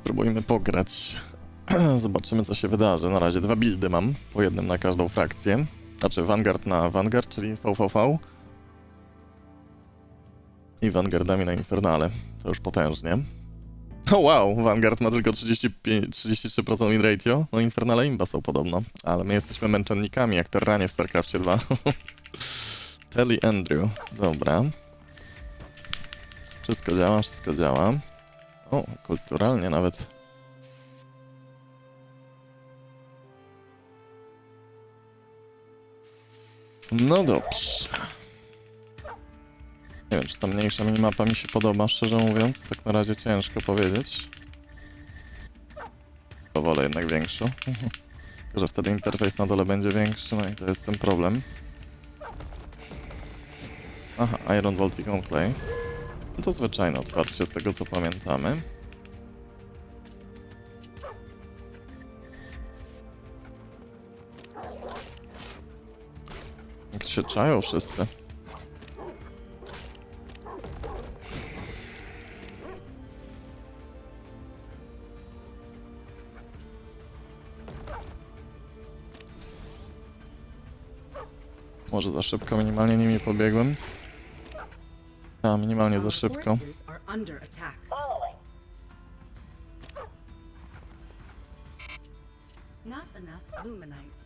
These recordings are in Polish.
spróbujmy pograć. Zobaczymy, co się wydarzy. Na razie dwa buildy mam, po jednym na każdą frakcję. Znaczy Vanguard na Vanguard, czyli VVV. I Vanguardami na Infernale. To już potężnie. O wow, Vanguard ma tylko 35, 33% win ratio. No Infernale imba są podobno. Ale my jesteśmy męczennikami, jak Terranie w StarCraftie 2. Telly Andrew. Dobra. Wszystko działa, wszystko działa. O, kulturalnie nawet. No dobrze. Nie wiem, czy ta mniejsza minimapa mi się podoba, szczerze mówiąc. Tak na razie ciężko powiedzieć. To wolę jednak większą. Tylko, że wtedy interfejs na dole będzie większy, no i to jest ten problem. Aha, Iron Voltic Enclave. To zwyczajne otwarcie z tego co pamiętamy. Jak się czają wszyscy. Może za szybko minimalnie nimi pobiegłem. A, minimalnie za szybko. Not enough luminite.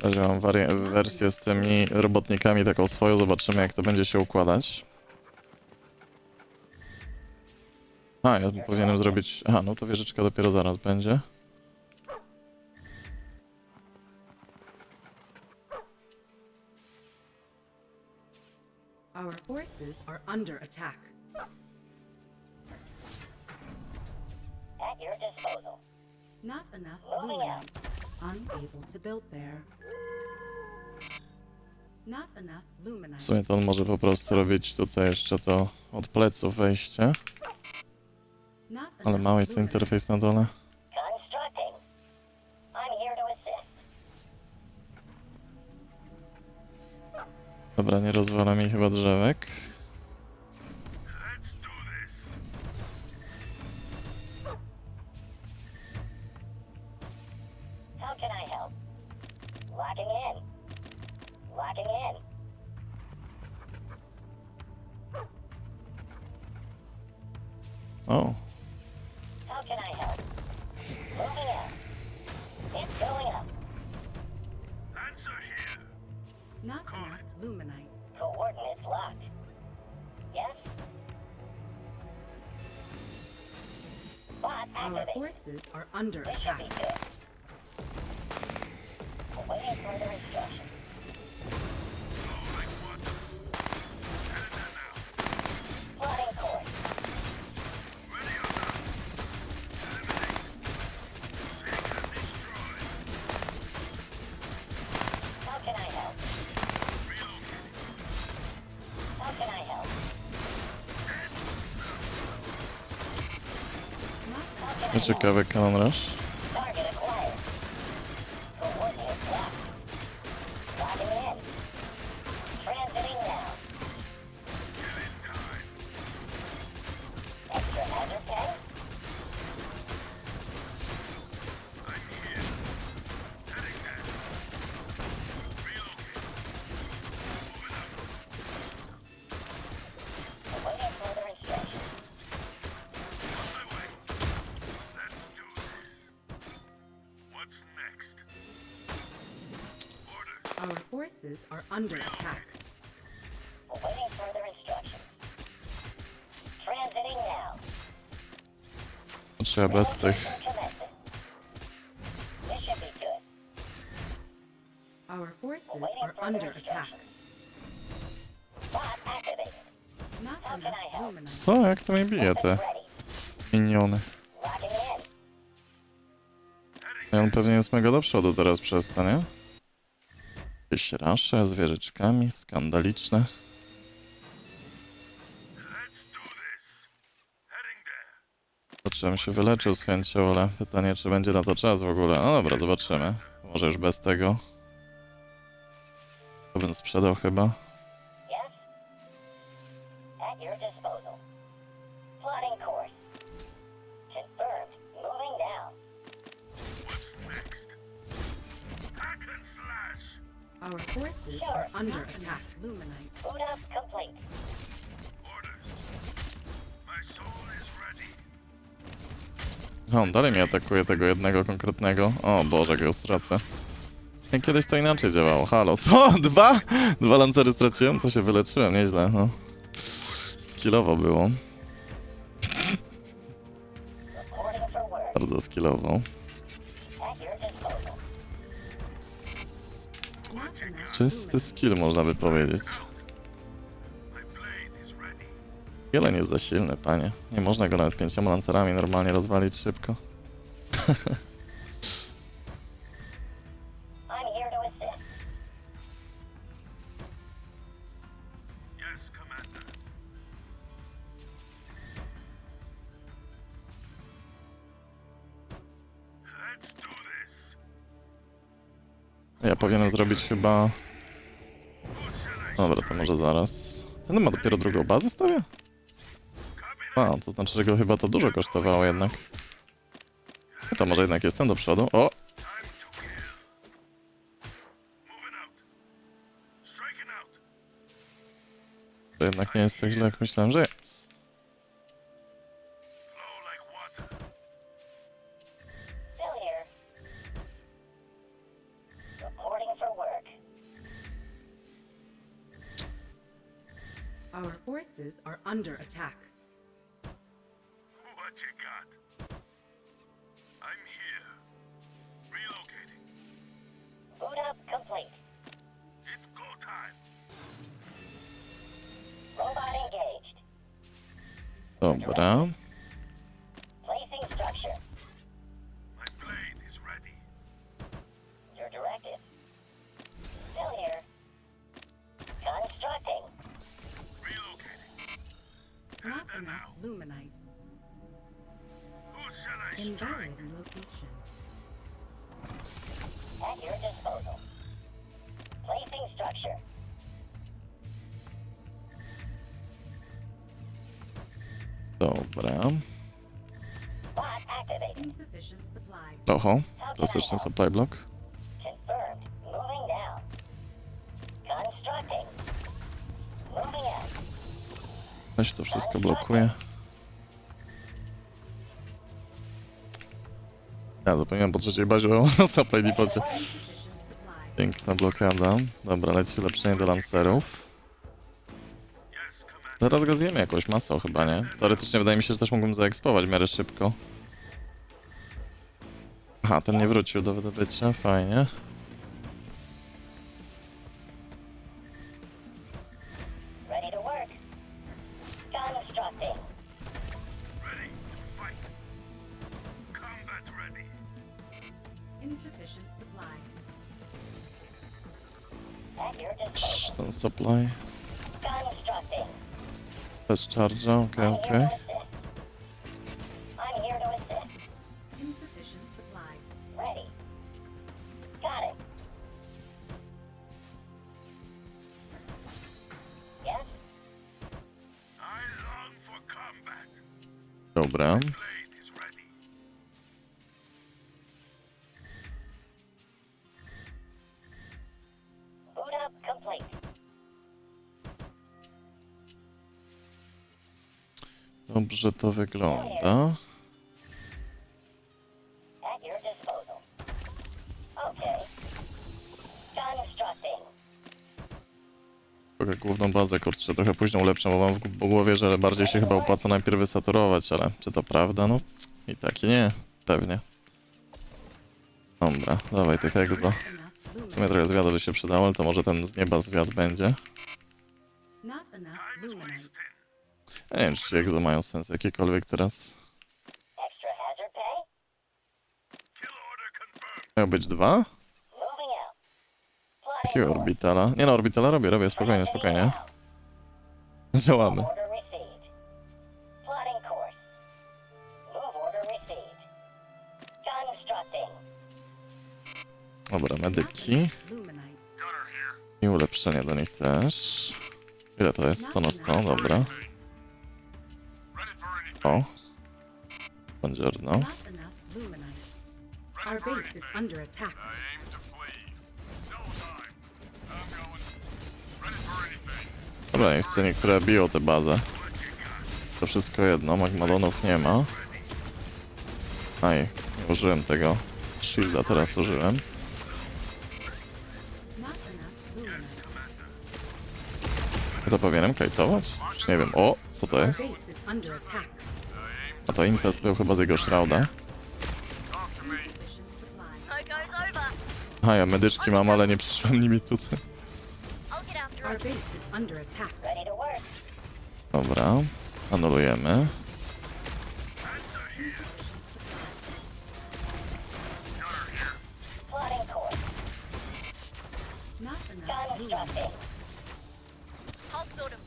Razie mam wari- wersję z tymi robotnikami taką swoją, zobaczymy jak to będzie się układać. A, ja powinienem zrobić... Aha, no to wieżyczka dopiero zaraz będzie. Our forces are under attack. At your disposal. Not enough Moving out. Unable to build there. Not enough W sumie to on może po prostu robić tutaj jeszcze to od pleców wejście. Ale mały jest ten interfejs na dole. Dobra, nie rozwala mi chyba drzewek. Luminite. Coordinates locked. Yes? Bot Our forces are under This attack. Awaiting further instructions. How can I help? nieciekawy Cannon Rush. Forces are under attack. Awaiting further instructions. Transiting now. Trzeba bez tych. Relocation commencing. This should be good. Our forces Awaiting are further under attack. instructions. Bot activated. Not enough. Co? Jak to mi bije te ready. miniony? Locking in. I on pewnie jest mega do przodu teraz przez to, nie? Jakieś rasze z wieżyczkami, skandaliczne. Zobaczyłem się wyleczył z chęcią, ale pytanie, czy będzie na to czas w ogóle. No dobra, zobaczymy. Może już bez tego. To bym sprzedał chyba. Our forces are under attack. Luminite. Is ready. No, on dalej mnie atakuje tego jednego konkretnego. O Boże, jak go stracę. I Kiedyś to inaczej działało. Halo, co? Dwa? Dwa lancery straciłem? To się wyleczyłem, nieźle. No. Skillowo było. Bardzo skillowo. Czysty skill, można by powiedzieć. Nie jest za silny, panie. Nie można go nawet pięcioma lancerami normalnie rozwalić szybko. Ja powinienem zrobić chyba... I Dobra, to może zaraz. Ten ma dopiero drugą bazę stawia? A, to znaczy, że go chyba to dużo kosztowało jednak. To może jednak jestem do przodu. O! To jednak nie jest tak źle, jak myślałem, że jest. Forces are under attack. What you got? I'm here. Relocating. Boot up complete. It's go time. Robot engaged. Dobra. Oho. Klasyczny supply block. Out. Weź to wszystko blokuje. Ja zapomniałem po trzeciej bazie o supply depocie. Piękna blokada. Dobra, leci ulepszenie do lancerów. Zaraz go zjemy jakąś masą chyba, nie? Teoretycznie wydaje mi się, że też mógłbym zaekspować w miarę szybko. Aha, ten nie wrócił do wydobycia, fajnie. Ready to work. Constructing. Ready to fight. Combat ready. Insufficient supply. At your Cii, disposal. Ten supply. Też charge'a, okej, I'm okej. here Dobra. Dobrze to wygląda. Bazę, kurczę, trochę później ulepszę, bo mam w głowie, że bardziej się chyba opłaca najpierw wysaturować, ale czy to prawda? No i tak nie, pewnie. Dobra, dawaj tych egzo. W sumie trochę zwiadu by się przydało, ale to może ten z nieba zwiad będzie. Nie wiem, czy egzo mają sens jakikolwiek teraz. Miało być dwa? Jakiego orbitala? Nie no, orbitala robię, robię, spokojnie, spokojnie. Constructing. Dobra, medyki. I ulepszenie do nich też. Ile to jest? 100 na 100, dobra. O. Buongiorno. Our base is under attack. Dobra, niech sobie niektóre biją tę bazę. To wszystko jedno, Magmadonów nie ma. Aj, nie użyłem tego. Shielda teraz użyłem. Ja to powinienem kajtować? Czy nie wiem. O, co to jest? A to Infest był chyba z jego Shrouda. A ja medyczki mam, ale nie przyszłem nimi tutaj. Hostile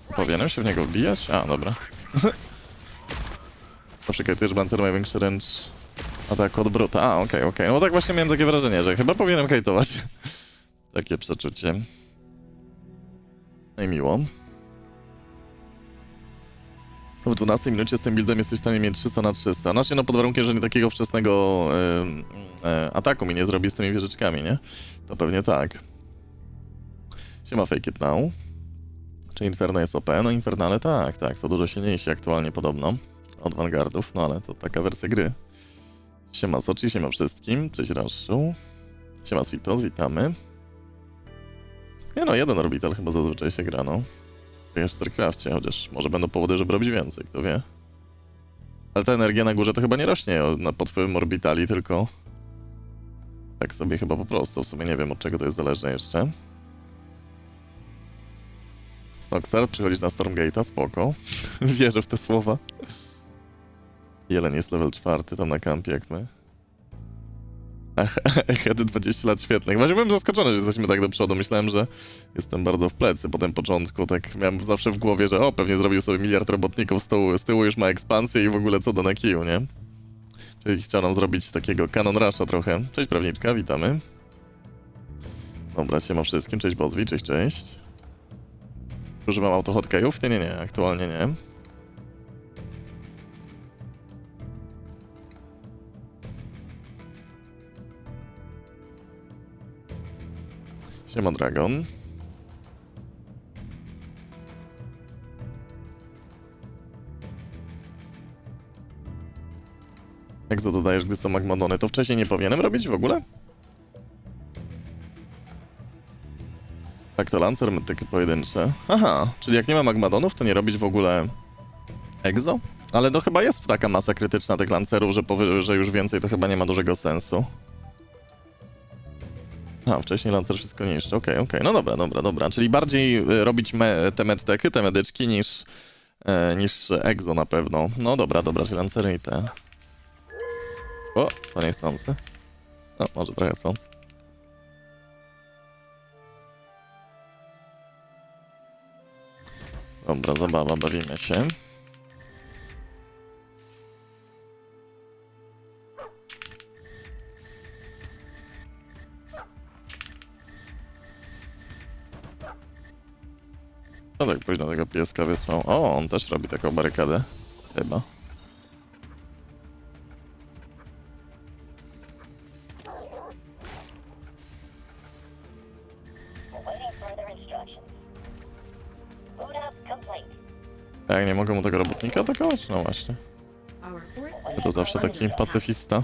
to Powinienem się w niego wbijać? A, dobra. Poczekaj, też Bancer ma największy ręcz ataku od Bruta. A, okej, okej. No bo tak właśnie miałem takie wrażenie, że chyba powinienem kajtować. Takie przeczucie. No i miło. W 12 minucie z tym buildem jesteś w stanie mieć 300 na 300. Znaczy, no pod warunkiem, że nie takiego wczesnego e, e, ataku mi nie zrobi z tymi wieżyczkami, nie? To pewnie tak. Siema Fake It Now. Czy Inferno jest OP? No Infernale tak, tak, są dużo silniejsi aktualnie podobno od Vanguardów, no ale to taka wersja gry. Siema Sochi, siema wszystkim, cześć Raszu. Siema Switos, witamy. Nie no, jeden orbital chyba zazwyczaj się gra, no. Jak w StarCrafcie, chociaż może będą powody, żeby robić więcej, kto wie. Ale ta energia na górze to chyba nie rośnie na, pod wpływem orbitali, tylko tak sobie chyba po prostu, w sumie nie wiem od czego to jest zależne jeszcze. Snogstar, przychodzić na Stormgate'a, spoko. Wierzę w te słowa. Jelen jest level czwarty tam na kampie jak my. Hedy 20 lat świetnych. Właśnie byłem zaskoczony, że jesteśmy tak do przodu. Myślałem, że jestem bardzo w plecy po tym początku. Tak miałem zawsze w głowie, że o, pewnie zrobił sobie miliard robotników z tyłu, z tyłu już ma ekspansję i w ogóle co do na kiju, nie? Czyli chciał nam zrobić takiego canon rusha trochę. Cześć prawniczka, witamy. Dobra, siema wszystkim, cześć Bozwi, cześć, cześć. Używam autohotkejów? Nie, nie, nie, aktualnie nie. Siema Dragon. Jak to dodajesz, gdy są Magmadony? To wcześniej nie powinienem robić w ogóle? Tak, to Lancer metyki pojedyncze. Aha, czyli jak nie ma Magmadonów, to nie robić w ogóle Exo? Ale to chyba jest taka masa krytyczna tych Lancerów, że, że już więcej to chyba nie ma dużego sensu. A, wcześniej Lancer wszystko niszczy. Okej, okej. No dobra, dobra, dobra. Czyli bardziej y, robić me, te medtechy, te medyczki niż, e, niż Exo na pewno. No dobra, dobra, czyli Lancery i te. O, to niechcący. No, może trochę chcący. Dobra, zabawa, bawimy się. No tak późno tego pieska wysłał. O, on też robi taką barykadę. Chyba. Jak nie mogę mu tego robotnika atakować? No właśnie. To zawsze taki pacyfista.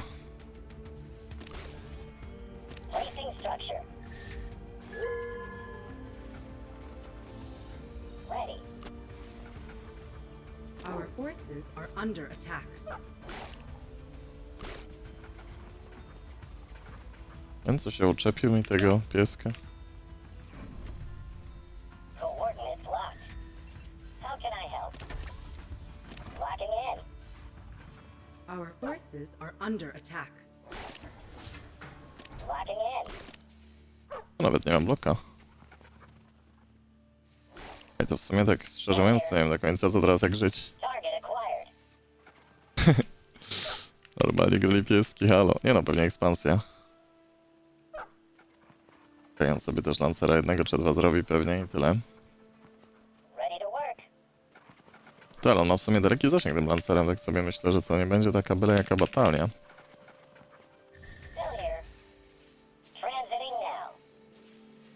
Ten co się uczepił mi tego pieska. Our forces are under attack. Nawet nie mam bloka. To w sumie tak szczerze mówiąc nie wiem do końca co teraz jak żyć. Normalnie grali pieski, halo. Nie no, pewnie ekspansja. Okej, on sobie też lancera jednego czy dwa zrobi pewnie i tyle. Ale on ma w sumie daleki zasięg tym lancerem, tak sobie myślę, że to nie będzie taka byle jaka batalia.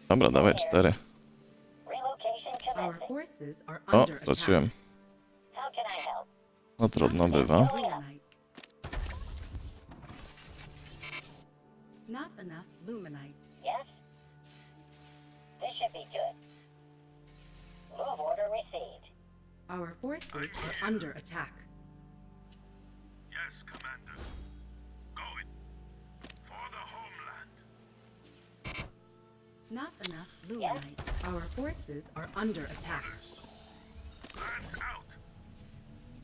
Dobra, dawaj cztery. O, straciłem. No trudno bywa. Forces are under attack. Yes, Commander. Going. For the homeland. Not enough luminite. Our forces are under attack. Lands out.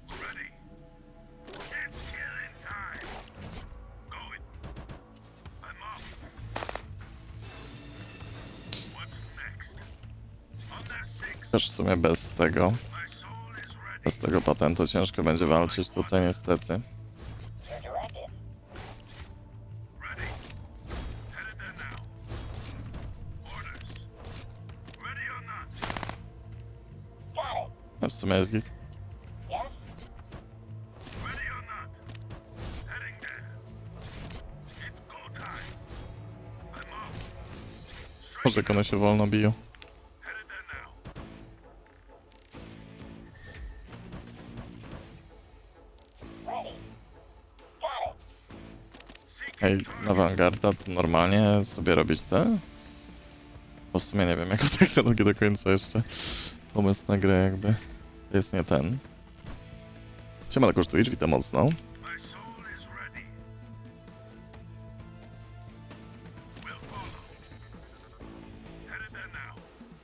Ready. It's killing time. Going. I'm off. What's next? On the six. Też w sumie bez tego, tego patentu ciężko będzie walczyć tutaj niestety. No w sumie jest git. Może one się wolno biją. Vanguarda to normalnie sobie robić te? Bo w sumie nie wiem, jaką technologię do końca jeszcze. Pomysł na grę jakby jest nie ten. Siema, Twitch, witam mocno.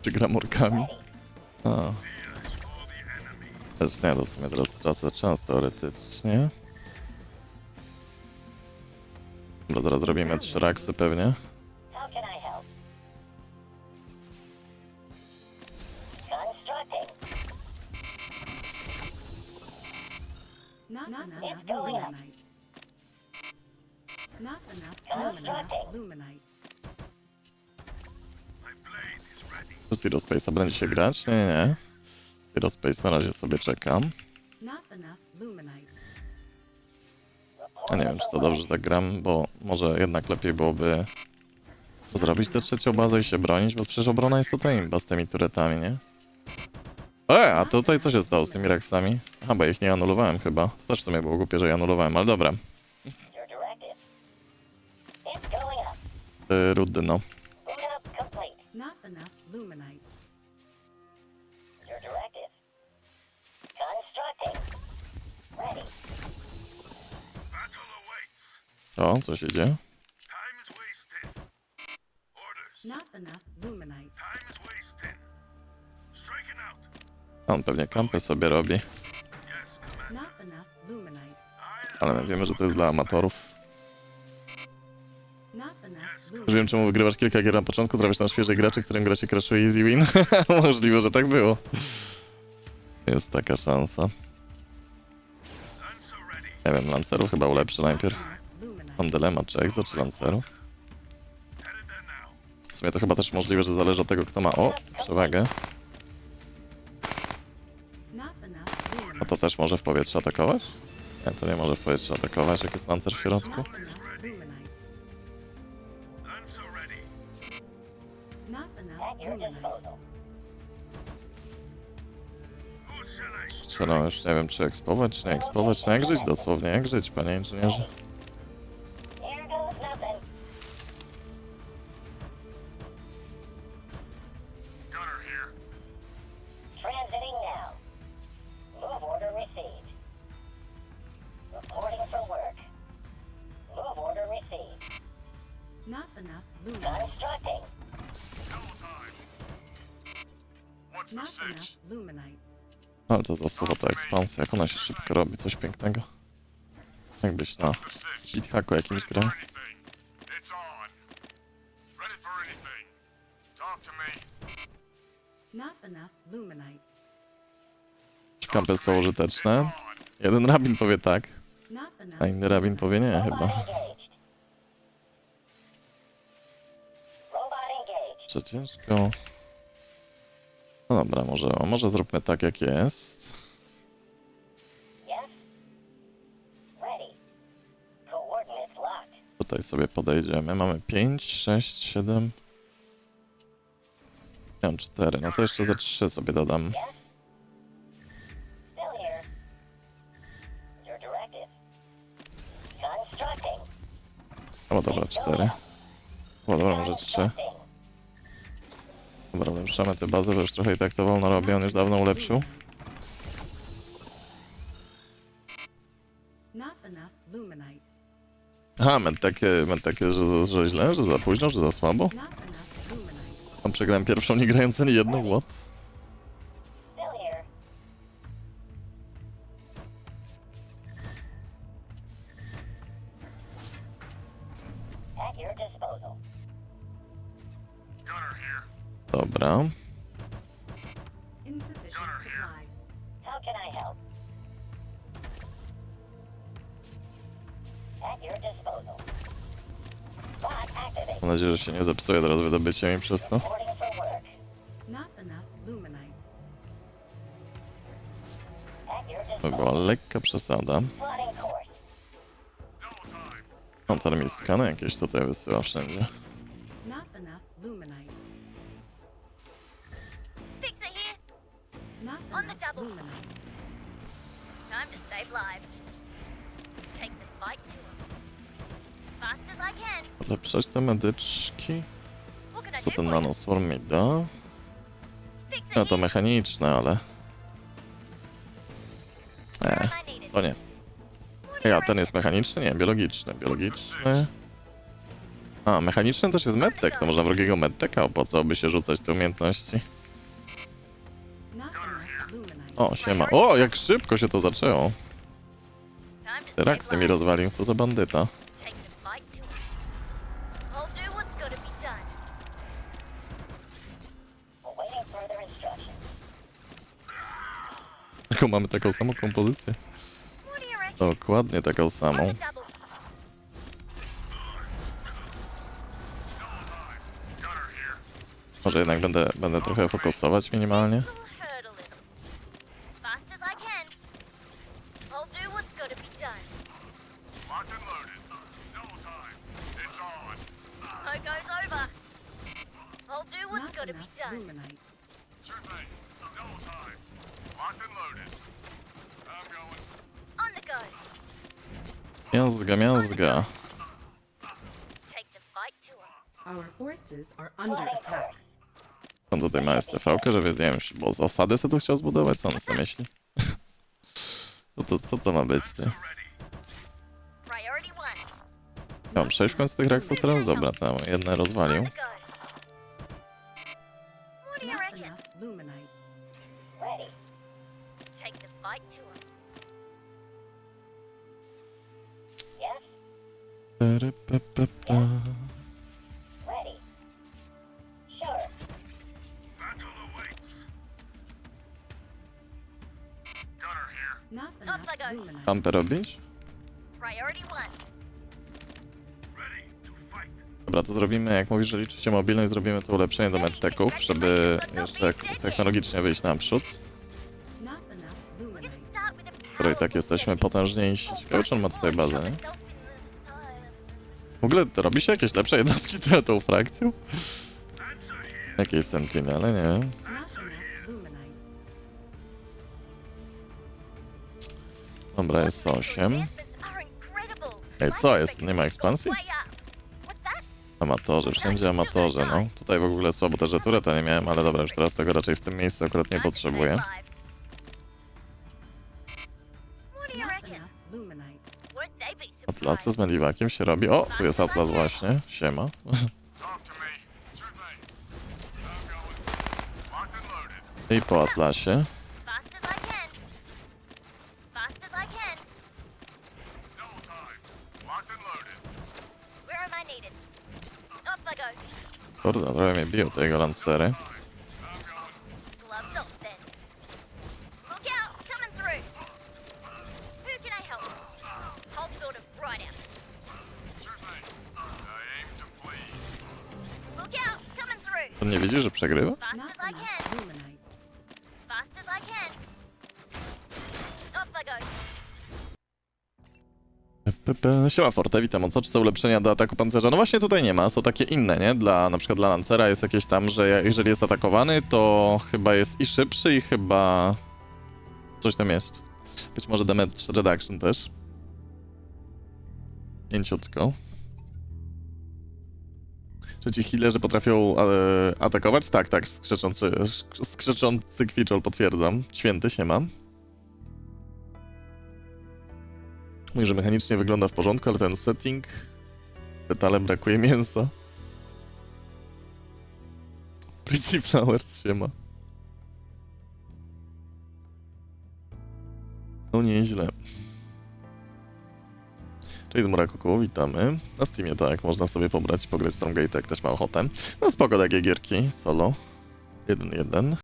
Czy gram orkami? A, też nie, to w sumie teraz czas teoretycznie. Dobra, teraz robimy trzy raksy pewnie. Not, enough luminite. Not enough luminite. luminite. My blade is ready. Tu Zero Space'a będzie się grać? Nie, nie. Zero Space na razie sobie czekam. Not enough luminite. A nie wiem, czy to dobrze że tak gram, bo może jednak lepiej byłoby zrobić tę trzecią bazę i się bronić, bo przecież obrona jest tutaj imba z tymi turetami, nie? E, a tutaj co się stało z tymi reksami? Aha, bo ich nie anulowałem chyba. Też w sumie było głupie, że je anulowałem, ale dobra. Rudy, no. O, co się dzieje? On pewnie kampy sobie robi, ale my wiemy, że to jest dla amatorów. Już wiem, czemu wygrywasz kilka gier na początku, trafisz na świeżych graczy, którym gra się crashuje easy win. Możliwe, że tak było. Jest taka szansa. Nie wiem, Lancerów chyba ulepszy najpierw. Mam dylemat, czy Exo, czy Lancerów. W sumie to chyba też możliwe, że zależy od tego, kto ma, o, przewagę. A to też może w powietrze atakować? Nie, to nie może w powietrze atakować, jak jest Lancer w środku. Strike? Strzelam już, nie wiem, czy ekspować, czy nie ekspować. No jak żyć dosłownie, jak żyć, panie inżynierze. Not enough the Not enough luminite. Ale to za sucho ta ekspansja, jak ona się szybko robi, coś pięknego. Jakbyś na speedhacku jakimś grał. Kampy są użyteczne. Jeden rabin powie tak, a inny rabin powie nie chyba. Czy ciężko? No dobra, może, może zróbmy tak jak jest. Tutaj sobie podejdziemy. Mamy 5, 6, 7. Ja mam 4. No to jeszcze ze 3 sobie dodam. O dobra, 4. O dobra, może 3. Dobra, ulepszamy tę bazę, bo już trochę i tak to wolno robi. On już dawno ulepszył. Aha, men takie, men takie że, źle, że za późno, że za słabo. Tam przegrałem pierwszą, nie grając ani jedną, what? Mam nadzieję, że się nie zepsuje teraz wydobycie mi przez to. To była lekka przesada. On teraz mi skany jakieś tutaj wysyła wszędzie. Ulepszać te medyczki. Co ten nanoswarm mi da? No to mechaniczne, ale... Nie, to nie. Ja, ten jest mechaniczny? Nie, biologiczny. Biologiczny... A, mechaniczny też jest medtech, to można wrogiego medteka opłacałoby się rzucać te umiejętności. O, siema. O, jak szybko się to zaczęło. Raksy mi rozwalił, co za bandyta. Take the fight to 'em. I'll do what's gotta be done. Awaiting further instructions. Taką mamy taką samą kompozycję. Dokładnie taką samą. Może jednak będę, będę trochę fokusować minimalnie. Gotta be done. Sure thing. Double time. Miazga, miazga. On tutaj ma SCV, żeby, nie wiem, bo z osady sobie to chciał zbudować, co on sobie myśli? No to co to ma być, ty? Mam 6 w końcu tych reksów teraz? Dobra, to jedne rozwalił. Kampę fight. Dobra, to zrobimy, jak mówisz, że liczycie mobilność, zrobimy to ulepszenie do medteków, żeby jeszcze technologicznie wyjść naprzód. Skoro i tak jesteśmy potężniejsi. Ciekawe, czy on ma tutaj bazę, nie? W ogóle robi się jakieś lepsze jednostki tą- tą frakcją? Jakieś sentinele, nie? Dobra, jest 8. Advancements are incredible. Ej, co jest? Nie ma ekspansji? Amatorzy, wszędzie amatorzy, no. Tutaj w ogóle słabo też, tureta nie miałem, ale dobra, już teraz tego raczej w tym miejscu akurat nie to potrzebuję. Atlasy z mediwakiem się robi. O, tu jest Atlas właśnie. Siema. I po Atlasie. Kurde, trochę mnie biją te jego lancery. Siema Forte, witam. O co? Czy są ulepszenia do ataku pancerza? No właśnie tutaj nie ma, są takie inne, nie? Dla, na przykład dla Lancera jest jakieś tam, że jeżeli jest atakowany, to chyba jest i szybszy i chyba coś tam jest. Być może damage reduction też. Mięciutko. Czy ci healerzy potrafią e, atakować? Tak, tak, skrzeczący, skrzeczący kwiczol potwierdzam. Święty się mam. Mówi, że mechanicznie wygląda w porządku, ale ten setting... Detalem brakuje mięsa. Pretty Flowers się ma. No nieźle. Cześć z Murakuku, witamy. Na Steamie tak, można sobie pobrać, pograć Stormgate, jak też ma ochotę. No spoko takie gierki, solo. 1-1.